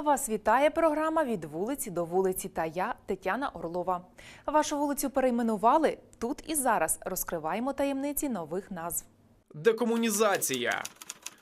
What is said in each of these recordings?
Вас вітає програма від вулиці до вулиці та я Тетяна Орлова. Вашу вулицю перейменували тут і зараз. Розкриваємо таємниці нових назв. Декомунізація.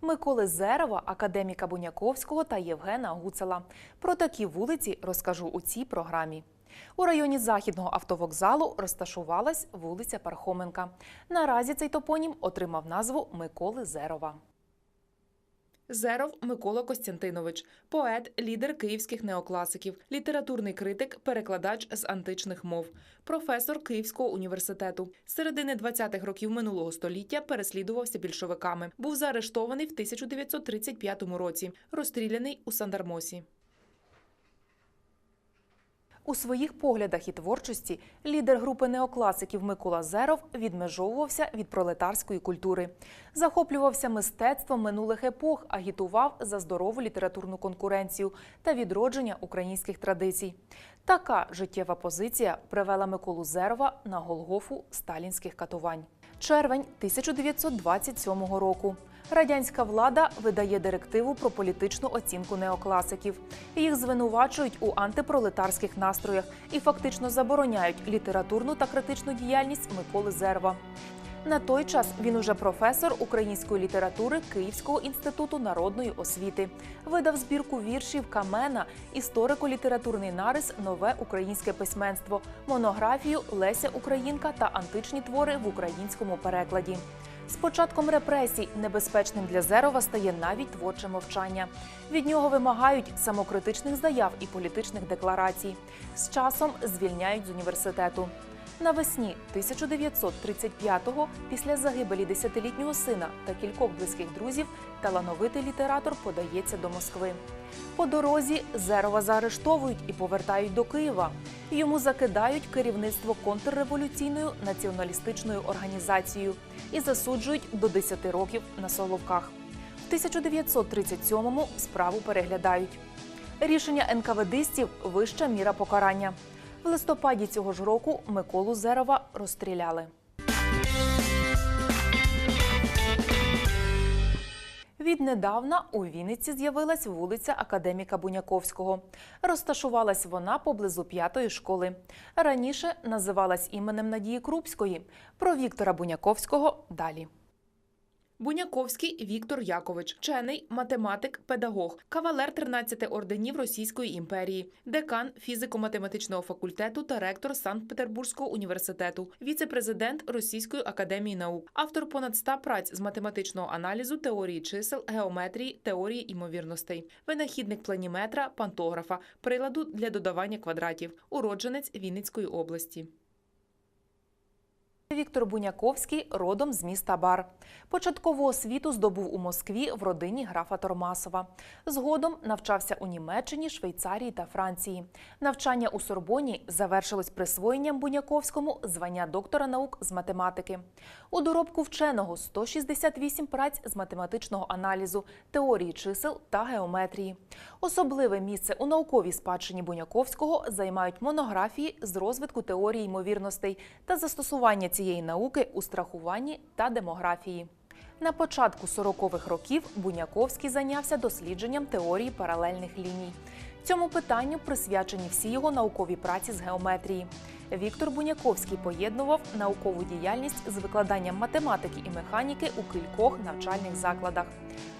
Миколи Зерова, академіка Буняковського та Євгена Гуцела. Про такі вулиці розкажу у цій програмі. У районі західного автовокзалу розташувалась вулиця Пархоменка. Наразі цей топонім отримав назву Миколи Зерова. Зеров Микола Костянтинович, поет, лідер київських неокласиків, літературний критик, перекладач з античних мов, професор Київського університету. З середини 20-х років минулого століття переслідувався більшовиками. Був заарештований в 1935 році, розстріляний у Сандармосі. У своїх поглядах і творчості лідер групи неокласиків Микола Зеров відмежовувався від пролетарської культури, захоплювався мистецтвом минулих епох, агітував за здорову літературну конкуренцію та відродження українських традицій. Така життєва позиція привела Миколу Зерова на Голгофу сталінських катувань. Червень 1927 року. Радянська влада видає директиву про політичну оцінку неокласиків. Їх звинувачують у антипролетарських настроях і фактично забороняють літературну та критичну діяльність Миколи Зерва. На той час він уже професор української літератури Київського інституту народної освіти. Видав збірку віршів Камена, історико-літературний нарис Нове українське письменство, монографію Леся Українка та античні твори в українському перекладі. З початком репресій небезпечним для Зерова стає навіть творче мовчання. Від нього вимагають самокритичних заяв і політичних декларацій. З часом звільняють з університету. Навесні 1935-го, після загибелі десятилітнього сина та кількох близьких друзів, талановитий літератор подається до Москви. По дорозі Зерова заарештовують і повертають до Києва. Йому закидають керівництво контрреволюційною націоналістичною організацією і засуджують до 10 років на Соловках. В 1937-му справу переглядають. Рішення НКВДистів – вища міра покарання. В листопаді цього ж року Миколу Зерова розстріляли. Віднедавна у Вінниці з'явилась вулиця Академіка Буняковського. Розташувалась вона поблизу п'ятої школи. Раніше називалась іменем Надії Крупської. Про Віктора Буняковського далі. Буняковський Віктор Якович, вчений, математик, педагог, кавалер 13 орденів Російської імперії, декан фізико-математичного факультету та ректор Санкт-Петербурзького університету, віце-президент Російської академії наук, автор понад 100 праць з математичного аналізу, теорії чисел, геометрії, теорії імовірностей, винахідник планіметра, пантографа, приладу для додавання квадратів, уродженець Вінницької області. Віктор Буняковський родом з міста Бар. Початкову освіту здобув у Москві в родині графа Тормасова. Згодом навчався у Німеччині, Швейцарії та Франції. Навчання у Сорбоні завершилось присвоєнням Буняковському звання доктора наук з математики. У доробку вченого 168 праць з математичного аналізу, теорії чисел та геометрії. Особливе місце у науковій спадщині Буняковського займають монографії з розвитку теорії ймовірностей та застосування цієї науки у страхуванні та демографії. На початку 40-х років Буняковський зайнявся дослідженням теорії паралельних ліній. Цьому питанню присвячені всі його наукові праці з геометрії. Віктор Буняковський поєднував наукову діяльність з викладанням математики і механіки у кількох навчальних закладах.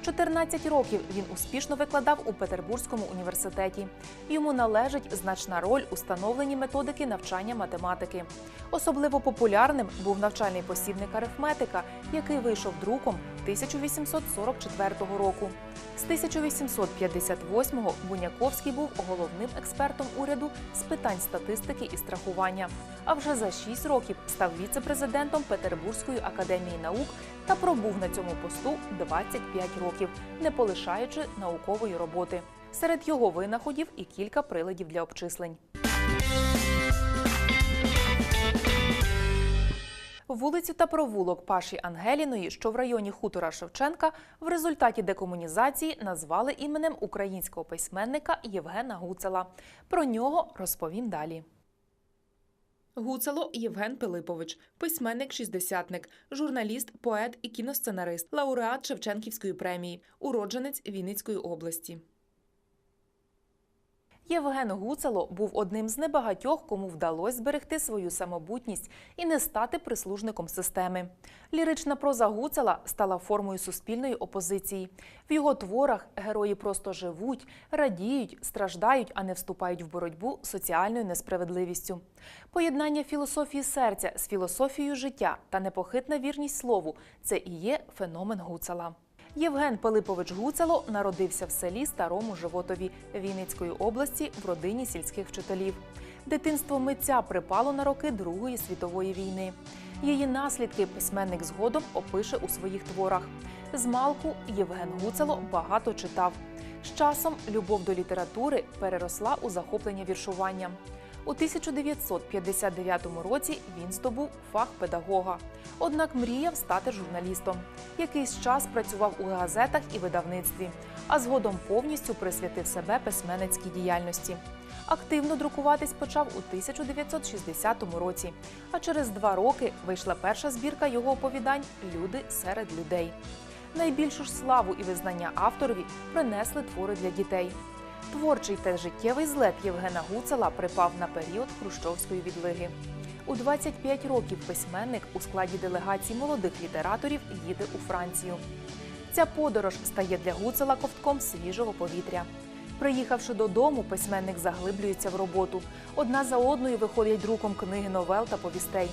14 років він успішно викладав у Петербурзькому університеті. Йому належить значна роль у становленні методики навчання математики. Особливо популярним був навчальний посібник арифметика, який вийшов друком 1844 року. З 1858-го Буняковський був головним експертом уряду з питань статистики і страхування. А вже за 6 років став віце-президентом Петербурзької академії наук та пробув на цьому посту 25 років, не полишаючи наукової роботи. Серед його винаходів і кілька приладів для обчислень. Вулицю та провулок Паші Ангеліної, що в районі хутора Шевченка, в результаті декомунізації назвали іменем українського письменника Євгена Гуцела. Про нього розповім далі. Гуцело Євген Пилипович, письменник-шістдесятник, журналіст, поет і кіносценарист, лауреат Шевченківської премії, уродженець Вінницької області. Євген Гуцело був одним з небагатьох, кому вдалося зберегти свою самобутність і не стати прислужником системи. Лірична проза Гуцела стала формою суспільної опозиції. В його творах герої просто живуть, радіють, страждають, а не вступають в боротьбу з соціальною несправедливістю. Поєднання філософії серця з філософією життя та непохитна вірність слову це і є феномен Гуцела. Євген Пилипович Гуцало народився в селі Старому Животові Вінницької області в родині сільських вчителів. Дитинство митця припало на роки Другої світової війни. Її наслідки письменник згодом опише у своїх творах. З малку Євген Гуцало багато читав. З часом любов до літератури переросла у захоплення віршуванням. У 1959 році він здобув фах педагога. Однак мріяв стати журналістом. Якийсь час працював у газетах і видавництві, а згодом повністю присвятив себе письменницькій діяльності. Активно друкуватись почав у 1960 році. А через два роки вийшла перша збірка його оповідань Люди серед людей. Найбільшу ж славу і визнання авторові принесли твори для дітей. Творчий та життєвий злет Євгена Гуцела припав на період хрущовської відлиги. У 25 років письменник у складі делегації молодих літераторів їде у Францію. Ця подорож стає для Гуцела ковтком свіжого повітря. Приїхавши додому, письменник заглиблюється в роботу. Одна за одною виходять друком книги новел та повістей.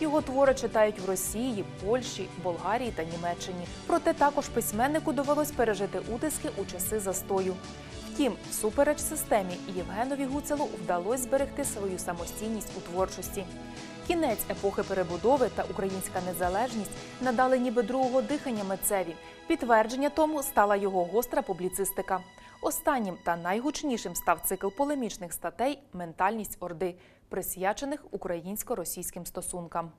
Його твори читають в Росії, Польщі, Болгарії та Німеччині. Проте також письменнику довелось пережити утиски у часи застою. Втім, всупереч системі Євгенові Гуцелу вдалося зберегти свою самостійність у творчості. Кінець епохи перебудови та українська незалежність надали ніби другого дихання митцеві. Підтвердження тому стала його гостра публіцистика. Останнім та найгучнішим став цикл полемічних статей Ментальність Орди, присвячених українсько-російським стосункам.